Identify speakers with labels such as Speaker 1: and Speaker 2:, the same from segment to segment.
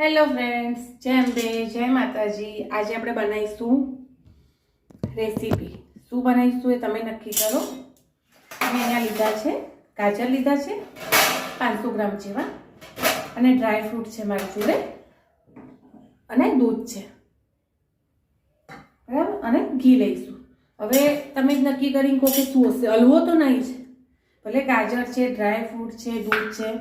Speaker 1: Hello friends, જય અંબે, જય માતાજી. આજે આપણે બનાવીશું રેસીપી. શું બનાવીશું એ તમે નક્કી કરો. અમે અહીંયા લીધા છે, ગાજર લીધા છે, પાંચસો ગ્રામ જેવા, અને ડ્રાય ફ્રૂટ છે મારી જોડે, અને દૂધ છે. બરાબર? અને ઘી લઈશું. હવે તમે જ નક્કી કરીને કહો કે શું હશે. હલવો તો નહીં છે ભલે ગાજર છે, ડ્રાય ફ્રૂટ છે, દૂધ છે,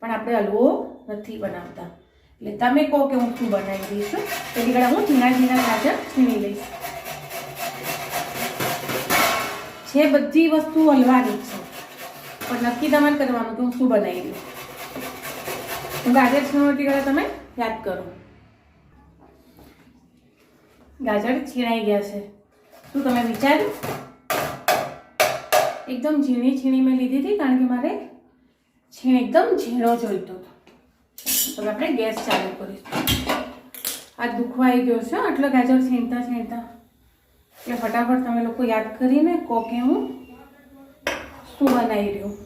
Speaker 1: પણ આપણે હલવો નથી બનાવતા. એટલે તમે કહો કે હું શું બનાવી દઈશું. તેથી કડા હું ઝીણા ઝીણા ગાજર છીણી લઈશ. છે બધી વસ્તુ હલવાની છે, પણ નક્કી તમારે કરવાનું કે હું શું બનાવી દઉં. હું ગાજર છીણવટી કરે તમે યાદ કરો. ગાજર છીણાઈ ગયા છે. શું તમે વિચાર્યું? એકદમ ઝીણી છીણી મેં લીધી હતી, કારણ કે મારે છીણ એકદમ ઝીણો જોઈતો હતો. હવે આપણે ગેસ ચાલુ કરીશું. આ દુખવાઈ ગયો છે, આટલો ગાજર છીણતા છીણતા. એટલે ફટાફટ તમે લોકો યાદ કરીને કહો કે હું શું બનાવી રહ્યું?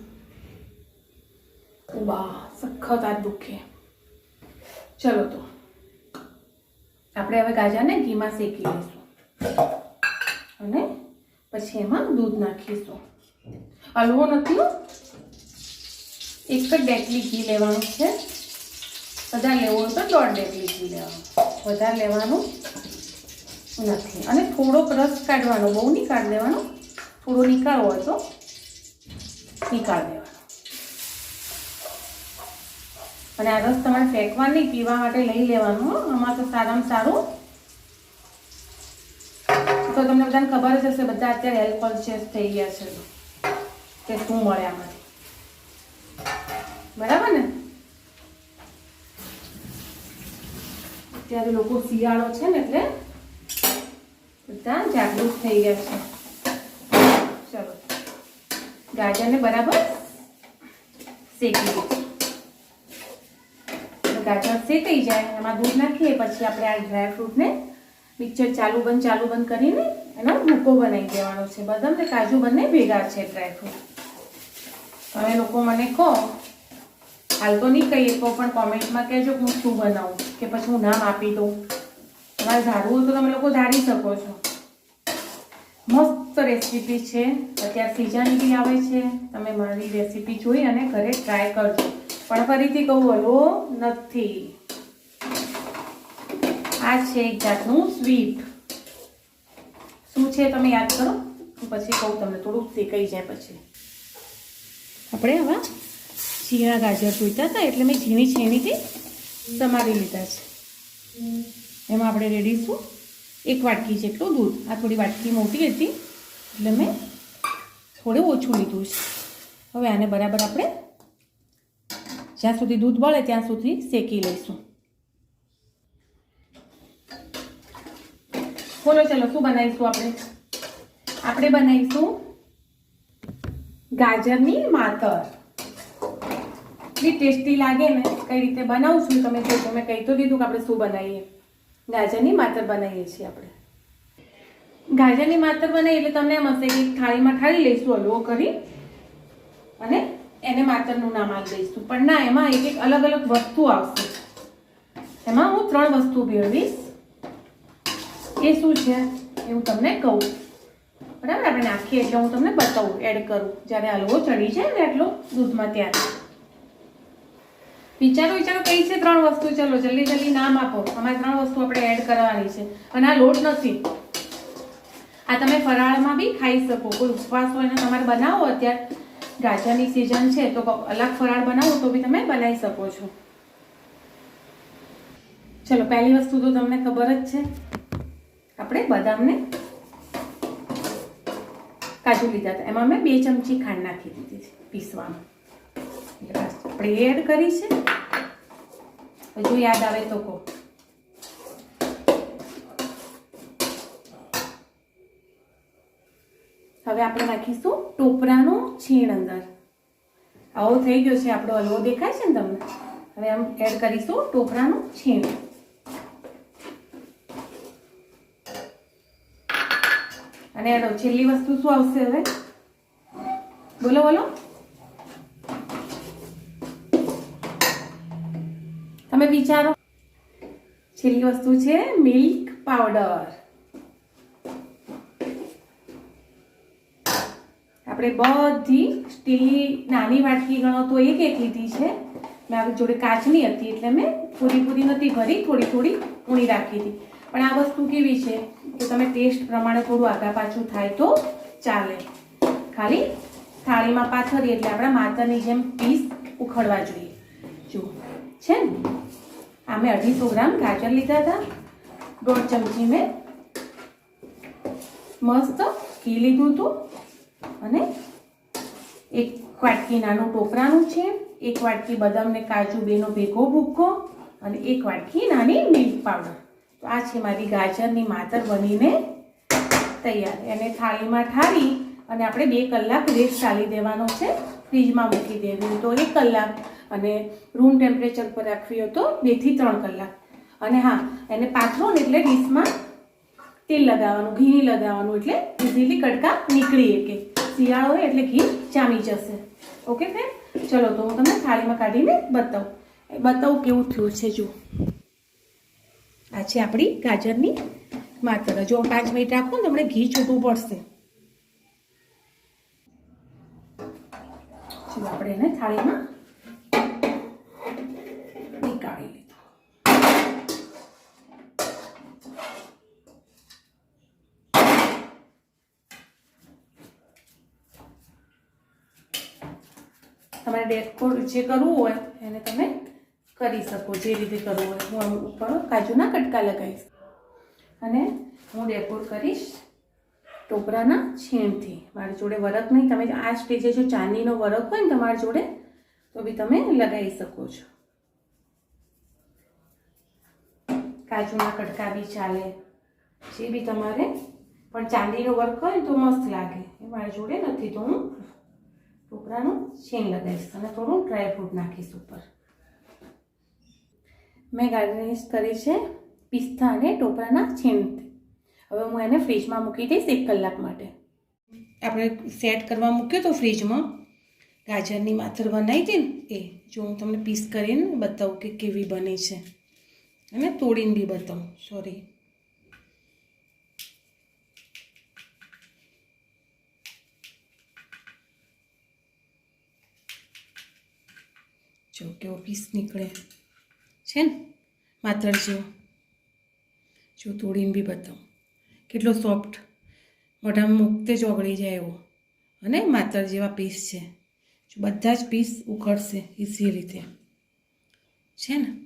Speaker 1: બા સખત આ દુખે. ચલો તો, આપણે હવે ગાજરને ઘીમાં શેકી લઈશું. અને પછી એમાં દૂધ નાખીશું. હલવો નથી એક જ ડેકલી ઘી લેવાનું છે. વધારે લેવો હોય તો દોઢ ડેકલી ઘી લેવાનું વધારે લેવાનું નથી. અને થોડોક રસ કાઢવાનો, બહુ નહીં કાઢ દેવાનો થોડો નીકાળવો હોય તો નીકાળ દેવાનો અને આ રસ તમારે ફેંકવા નહીં, પીવા માટે લઈ લેવાનું. આમાં તો સારામાં સારું. તો તમને બધાને ખબર જ હશે, બધા અત્યારે હેલ્થ કોન્શિયસ થઈ ગયા છે. કે શું મળે આમાંથી. બરાબર ને? અત્યારે લોકો શિયાળો છે ને એટલે બધા જાગૃત થઈ ગયા છે. ચલો. ગાજરને બરાબર શેકી દઈશું ગાજર શેકાઈ જાય, એમાં દૂધ નાખીએ, પછી આપણે આ ડ્રાય ફ્રૂટને મિક્સર ચાલુ બંધ ચાલુ બંધ કરીને એનો ભૂકો બનાવી દેવાનો છે. બદામ ને કાજુ બંને ભેગા છે ડ્રાયફ્રૂટ તમે લોકો મને કહો હાલ તો નહીં કહીએ તો પણ કોમેન્ટમાં કહેજો હું શું બનાવું, કે પછી હું નામ આપી દઉં. તમારે ધારવું તો તમે લોકો ધારી શકો છો. મસ્ત રેસીપી છે. અત્યારે સીઝાની આવે છે. તમે મારી રેસીપી જોઈ અને ઘરે ટ્રાય કરજો. પણ ફરીથી કહું, હલો, નથી. આ છે એક જાતનું સ્વીટ શું છે તમે યાદ કરો? પછી કહું તમને, થોડુંક શેકાઈ જાય પછી. આપણે હવે ઝીણા ગાજર જોઈતા હતા એટલે મેં ઝીણી છીણીથી સમારી લીધા છે. એમાં આપણે રેડીશું. એક વાટકી જેટલું દૂધ. આ થોડી વાટકી મોટી હતી, એટલે મેં થોડું ઓછું લીધું છે. હવે આને બરાબર આપણે જ્યાં સુધી દૂધ બળે ત્યાં સુધી શેકી લઈશું. બોલો, ચલો, શું બનાવીશું આપણે? આપણે બનાવીશું ગાજરની માતર. એટલી ટેસ્ટી લાગે ને, કઈ રીતે બનાવું છું તમે જોજો તમે કહી તો દીધું કે આપણે શું બનાવીએ? ગાજરની માતર બનાવીએ છીએ આપણે. ગાજરની માતર બનાવીએ એટલે તમને એમ હશે કે થાળીમાં ઠાળી લઈશું, હલવો કરી, અને એને માતરનું નામ આપી દઈશું. પણ ના, એમાં એક એક અલગ અલગ વસ્તુ આવશે. એમાં હું ત્રણ વસ્તુ ભેળવીશ એ શું છે? એ હું તમને કહું. બરાબર? આપણે નાખીએ એટલે હું તમને બતાવું, એડ કરું. જ્યારે હલવો ચડી જાય ને એટલો દૂધમાં ત્યારે. વિચારો વિચારો, કઈ છે ત્રણ વસ્તુ? ચલો, જલ્દી જલ્દી નામ આપો. અમારે ત્રણ વસ્તુ આપણે એડ કરવાની છે. અને આ લોટ નથી. આ તમે ફરાળમાં બી ખાઈ શકો. કોઈ ઉપવાસ હોય ને તમારે બનાવો અત્યારે. ગાજરની સિઝન છે, તો અલગ ફરાળ બનાવો તો બી તમે બનાવી શકો છો. ચલો, પહેલી વસ્તુ તો તમને ખબર જ છે. આપણે બદામને કાજુ લીધા હતા. એમાં મેં બે ચમચી ખાંડ નાખી દીધી છે પીસવામાં. આપણે એડ કરી છે. હજુ યાદ આવે તો કહો હવે આપણે નાખીશું ટોપરાનું છીણ અંદર આવો થઈ ગયો છે આપણો હલવો દેખાય છે ને તમને હવે આમ એડ કરીશું ટોપરાનું છીણ અને છેલ્લી વસ્તુ શું આવશે હવે બોલો બોલો વિચારો. છેલ્લી વસ્તુ છે મિલ્ક પાવડર. આપણે બધી સ્ટીલની નાની વાટકી ગણો તો એક એક લીધી છે. મારી જોડે કાચની હતી એટલે મેં પૂરી પૂરી નથી ભરી થોડી થોડી ઊણી રાખી હતી. પણ આ વસ્તુ કેવી છે કે તમે ટેસ્ટ પ્રમાણે થોડું આગા પાછું થાય તો ચાલે. ખાલી થાળીમાં પાથરી એટલે આપણા માતરની જેમ પીસ ઉખડવા જોઈએ. જો છે ને? આ મેં અઢીસો ગ્રામ ગાજર લીધા હતા. દોઢ ચમચી મેં મસ્ત ઘી લીધું હતું. અને એક વાટકી નાનું ટોપરાનું છે. એક વાટકી બદામ ને કાજુ બેનો ભેગો ભૂક્કો અને એક વાટકી નાની મિલ્ક પાવડર. તો આ છે મારી ગાજરની માતર બનીને તૈયાર. એને થાળીમાં ઠારી અને આપણે બે કલાક રેસ્ટ ચાલી દેવાનો છે. ફ્રીજમાં મૂકી દેવી તો એક કલાક અને રૂમ ટેમ્પરેચર પર રાખવી હોય તો બેથી ત્રણ કલાક. અને હા, એને પાથરો ને એટલે ડીશમાં તેલ લગાવવાનું ઘી લગાવવાનું એટલે ઇઝીલી કટકા નીકળી શકે. શિયાળો હોય એટલે ઘી જામી જશે. ઓકે ફ્રેન્ડ ચલો, તો હું તમને થાળીમાં કાઢીને બતાવું. બતાવું કેવું થયું છે જો આ છે આપણી ગાજરની માત્ર. જો પાંચ મિનિટ રાખો ને તમને ઘી છૂટવું પડશે. આપણે એને થાળીમાં નીકાળી લીધું તમારે ડેકોર જે કરવું હોય એને તમે કરી શકો, જે રીતે કરવું હોય. હું આમ ઉપર કાજુના કટકા લગાવીશ. અને હું ડેકોર કરીશ ટોપરાના છીણથી. મારી જોડે વરખ નહીં, તમે આ સ્ટેજે જો ચાંદીનો વરખ હોય ને તમારી જોડે, તો બી તમે લગાવી શકો છો. કાજુના કટકા બી ચાલે. જે બી તમારે, પણ ચાંદીનો વર્ક હોય તો મસ્ત લાગે. એ મારી જોડે નથી, તો હું ટોપરાનું છીણ લગાવીશ અને થોડું ડ્રાયફ્રૂટ નાખીશ ઉપર. મેં ગાર્નિશ કરી છે પિસ્તા અને ટોપરાના છીણથી હવે હું એને ફ્રીજમાં મૂકી દઈશ એક કલાક માટે. આપણે સેટ કરવા મૂક્યો તો ફ્રીજમાં. ગાજરની માથર બનાવી હતી એ જો હું તમને પીસ કરીને બતાવું કે કેવી બની છે. અને તોડીને બી બતાવું સોરી જો કેવો પીસ નીકળે છે ને? માત્ર જેવો. જો તોડીને બી બતાવું. કેટલો સોફ્ટ. મોઢામાં મૂકતે જ ઓગળી જાય એવો. અને માત્ર જેવા પીસ છે. બધા જ પીસ ઉખડશે ઇઝી રીતે. છે ને?